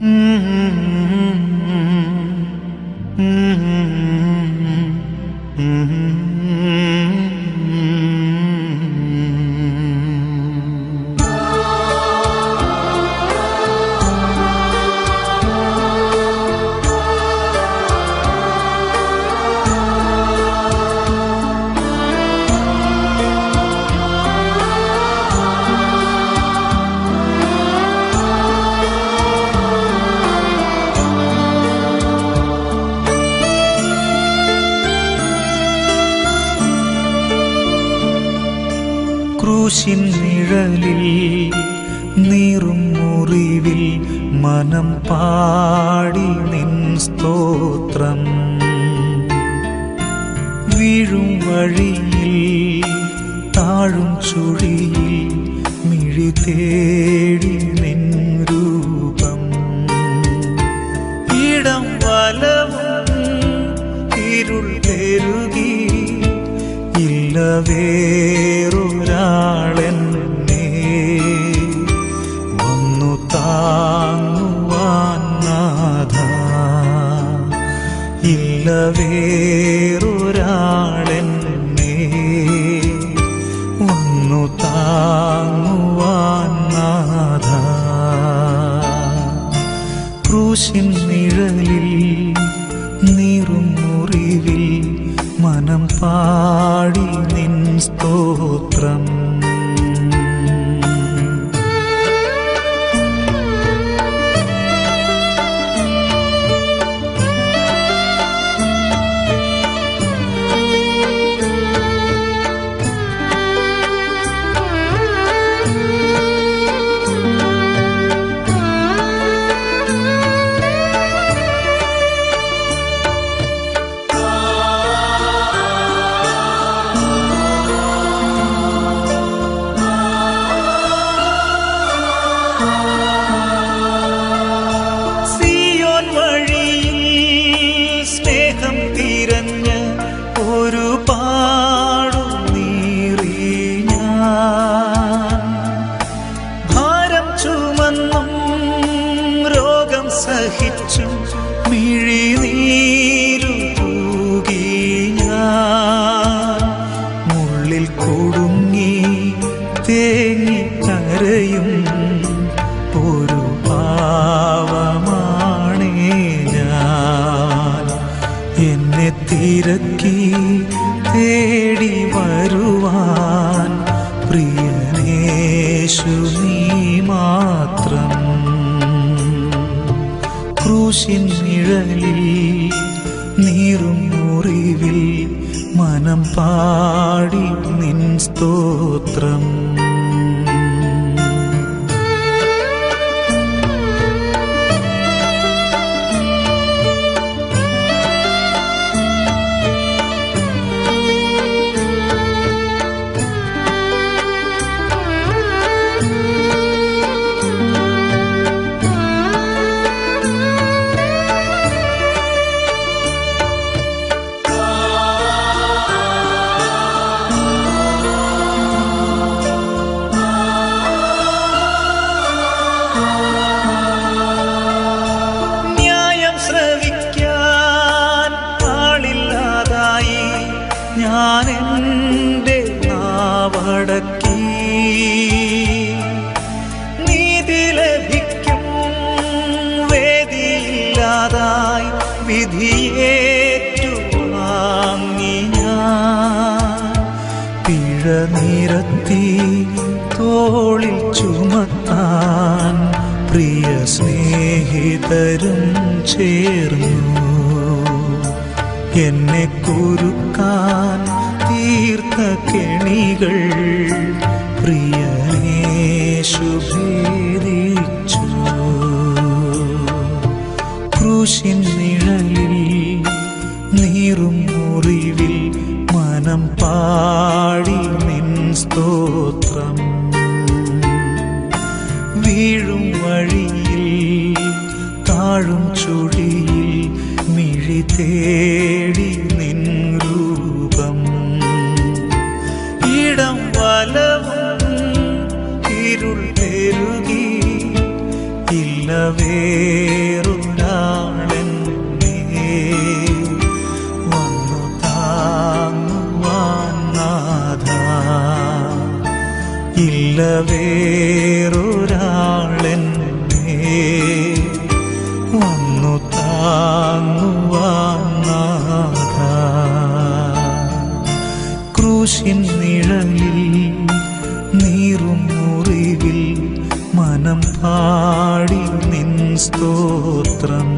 Mm. ക്രൂശിൻ നിഴലിൽ നീറും മുറിവിൽ മനം പാടി നിൻ സ്തോത്രം. വീഴും വഴിയിൽ താഴും ചുഴിയിൽ മിഴി തേടി നിൻ രൂപം. ഇടം വലവും ഇരുൾ പെരുകി ഇല്ല വേറൊരാളെന്നെ വന്നു താങ്ങുവാൻ നാഥ. ക്രൂശിൻ നിഴലിൽ നീറും മുറിവിൽ മനം പാടി നിൻ സ്തോത്രം. സ്നേഹം തിരഞ്ഞ് ഒരു പാടു നീറി ഞാൻ. ഭാരം ചുമന്നും രോഗം സഹിച്ചും മിഴിനീരു തൂകി ഞാൻ. മുള്ളിൽ കൊടുങ്ങി തേങ്ങി തിരക്കി തേടി വരുവാൻ പ്രിയനേശു നീ മാത്രം. ക്രൂശിൻ നിഴലിൽ നീറും മുറിവിൽ മനം പാടി നിൻ സ്തോത്രം. നാവടക്കി നീതി ലഭിക്കും വേദിയില്ലാതായി വിധിയേറ്റു വാങ്ങി ഞാൻ. പിഴ നിരത്തി തോളിൽ ചുമത്താൻ പ്രിയ സ്നേഹിതരും ചേർന്നു. എന്നെ കുരുക്കാൻ തീർത്ത കെണികൾ. പ്രിയനേശു ഭേദിച്ചു ക്രൂശിൻ നിഴലിൽ നീറും മുറിവിൽ മനം പാടി നിൻ സ്തോത്രം. വീഴും വഴിയിൽ താഴും ചുഴിയിൽ മിഴി തേടി നിൻ പെരുകി ഇല്ല വേറൊരാളൻ വന്നു താങ്ങുവാൻ നാഥ. ഇല്ല വേറൊരാളൻ പാടി നിൻ സ്തോത്രം.